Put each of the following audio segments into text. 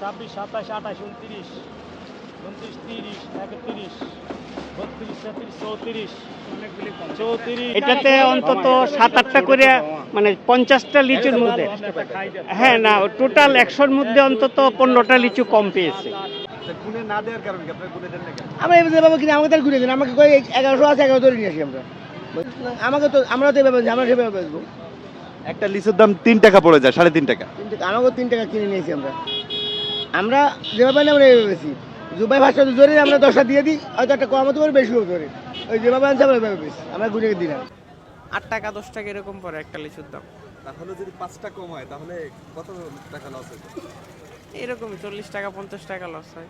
ছাব্বিশ সাতাশ আঠাশ উনত্রিশ উনত্রিশ তিরিশ একত্রিশ বত্রিশ তেত্রিশ চৌত্রিশ চৌত্রিশ। এটাতে অন্তত সাত আটটা করে মানে পঞ্চাশটা লিচুর মধ্যে। হ্যাঁ না টোটাল একশোর মধ্যে অন্তত পনেরোটা লিচু কম পেয়েছে। গুনে না দেওয়ার কারণ কি? আপনার গুনে দেন না আমরা এভাবে যেভাবে কিনে আমাকে তার ঘুরে দিন আমাকে কই এগারোশো আছে এগারো ধরে নিয়ে আসি আমরা। আমাকে তো আমরা তো এভাবে আমরা সেভাবে বেচবো। একটা লিচুর দাম তিন টাকা পড়ে যায় সাড়ে তিন টাকা। তিন টাকা আমাকেও তিন টাকা কিনে নিয়েছি আমরা। আমরা যেভাবে না আমরা এভাবে বেশি। জুবাই ভাষা জোরে আমরা দশটা দিয়ে দিই হয়তো একটা কম হতে পারে বেশি হতে পারে। ওই যেভাবে আনছে আমরা এভাবে বেশি। আমরা ঘুরে দিলাম আট টাকা দশ টাকা এরকম পরে একটা লিচুর দাম। তাহলে যদি পাঁচটা কম হয় তাহলে কত টাকা লস হবে এরকমই চল্লিশ টাকা পঞ্চাশ টাকা লস হয়।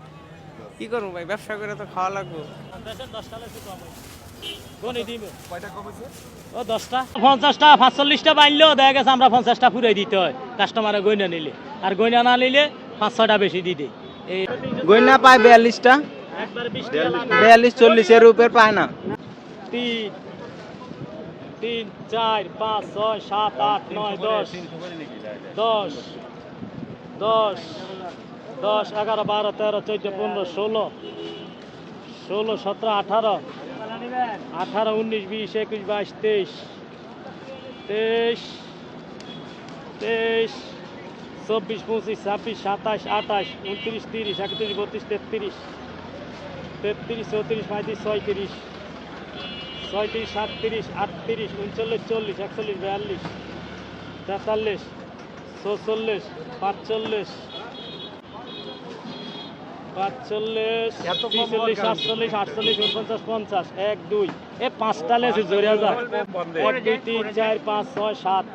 কি করব ভাই? ব্যবসা করে তো খাওয়া লাগবে। ও দশটা। পঞ্চাশটা পাঁচচল্লিশটা বানলেও দেখা গেছে আমরা পঞ্চাশটা ফুরাই দিতে হয়। কাস্টমারে গইনা নিলে। আর গইনা না নিলে পাঁচ ছটা বেশি দিতে এই গয়না পায় বিয়াল্লিশটা। বিয়াল্লিশ চল্লিশ এর উপর পায় না তিন তিন চার পাঁচ ছয় সাত আট নয় দশ দশ দশ দশ এগারো বারো তেরো চোদ্দ পনেরো ষোলো ষোলো সতেরো আঠারো আঠারো উনিশ বিশ একুশ বাইশ তেইশ তেইশ তেইশ চব্বিশ পঁচিশ ছাব্বিশ সাতাশ আঠাশ উনত্রিশ তিরিশ একত্রিশ বত্রিশ তেত্রিশ তেত্রিশ চৌত্রিশ পঁয়ত্রিশ ছয়ত্রিশ ছয়ত্রিশ সাতত্রিশ আটত্রিশ উনচল্লিশ চল্লিশ একচল্লিশ বিয়াল্লিশ তেতাল্লিশ চৌচল্লিশ পাঁচচল্লিশ পাঁচচল্লিশ ছিচল্লিশ সাতচল্লিশ আটচল্লিশ উনপঞ্চাশ পঞ্চাশ এক দুই এ পাঁচটা লেছে জড়িয়ে যায় এক দুই তিন চার পাঁচ ছয় সাত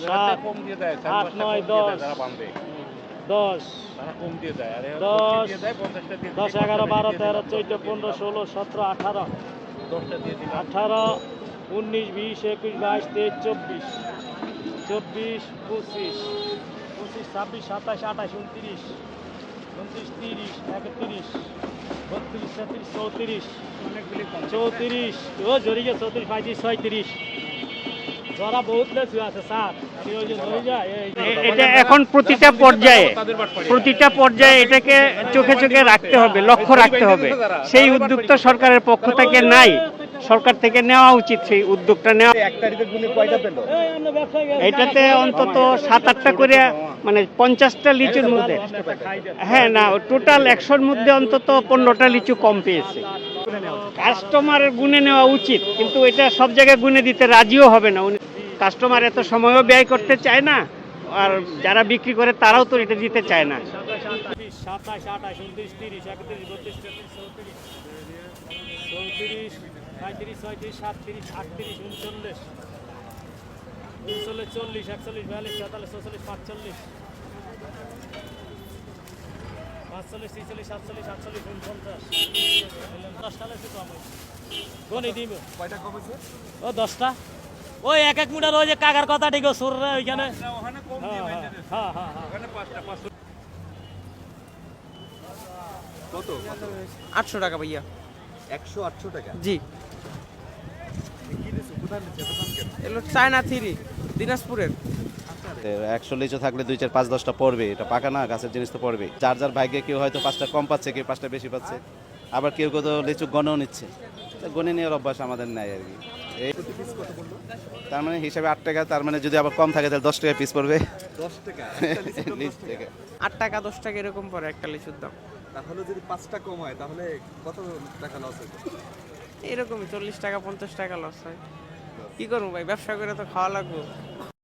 সাত আট নয় দশ। দশ। দশ। দশ এগারো বারো তেরো চোদ্দ পনেরো ষোলো সতেরো আঠারো। আঠারো উনিশ বিশ একুশ বাইশ তেইশ চব্বিশ। চব্বিশ পঁচিশ। পঁচিশ ছাব্বিশ সাতাশ আঠাশ উনত্রিশ। উনত্রিশ তিরিশ একত্রিশ। বত্রিশ তেত্রিশ চৌত্রিশ। চৌত্রিশ। ও জড়িয়ে চৌত্রিশ পঁয়ত্রিশ ছয়ত্রিশ। এটা এখন প্রতিটা পর্যায়ে প্রতিটা পর্যায়ে এটাকে চোখে চোখে রাখতে হবে লক্ষ্য রাখতে হবে। সেই উদ্যোগটা সরকারের পক্ষ থেকে নাই সরকার থেকে নেওয়া উচিত সেই উদ্যোগটা নেওয়া। এটাতে অন্তত সাত আটটা করে মানে পঞ্চাশটা লিচুর মধ্যে। হ্যাঁ না টোটাল একশোর মধ্যে অন্তত পনেরোটা লিচু কম পেয়েছে। কাস্টমারের গুনে নেওয়া উচিত, কিন্তু এটা সব জায়গায় গুনে দিতে রাজিও হবে না। উনি কাস্টমার এত সময়ও ব্যয় করতে চায় না, আর যারা বিক্রি করে তারাও তো এটা দিতে চায় না। সাতাশ উনত্রিশ, তিরিশ, একত্রিশ পঁয়ত্রিশ সাতত্রিশ উনচল্লিশ চল্লিশ, একচল্লিশ, বিয়াল্লিশ তেতাল্লিশ চৌচল্লিশ, পাঁচচল্লিশ। পাঁচচল্লিশ ছিচল্লিশ সাতচল্লিশ আটচল্লিশ উনপঞ্চাশ। দশটা লেছে কম গনি দিব কয়টা কম হয়েছে? ও দশটা। ওই এক এক মিটার ওই যে কাকার কথা ঠিক সুর রে ওইখানে। হ্যাঁ হ্যাঁ হ্যাঁ কত? আটশো টাকা ভাইয়া। একশো আটশো টাকা? জি। এগুলো চায়না থ্রি দিনাজপুরের। একশো লিচু থাকলে দুই চার পাঁচ দশটা পড়বে। এটা পাকা না গাছের জিনিস তো পড়বে যার যার ভাগ্যে কেউ হয়তো পাঁচটা কম পাচ্ছে কেউ পাঁচটা বেশি পাচ্ছে। আবার কেউ কেউ তো লিচু গনেও নিচ্ছে। তো গনে নেওয়ার অভ্যাস আমাদের নাই আর কি। এই তার মানে হিসাবে আট টাকা তার মানে যদি আবার কম থাকে তাহলে দশ টাকা পিস পড়বে। দশ টাকা? আট টাকা দশ টাকা এরকম পড়ে একটা লিচুর দাম। তাহলে যদি পাঁচটা কম হয় তাহলে কত টাকা লস হবে এরকমই চল্লিশ টাকা পঞ্চাশ টাকা লস হয়। কি করব ভাই? ব্যবসা করে তো খাওয়া লাগবে।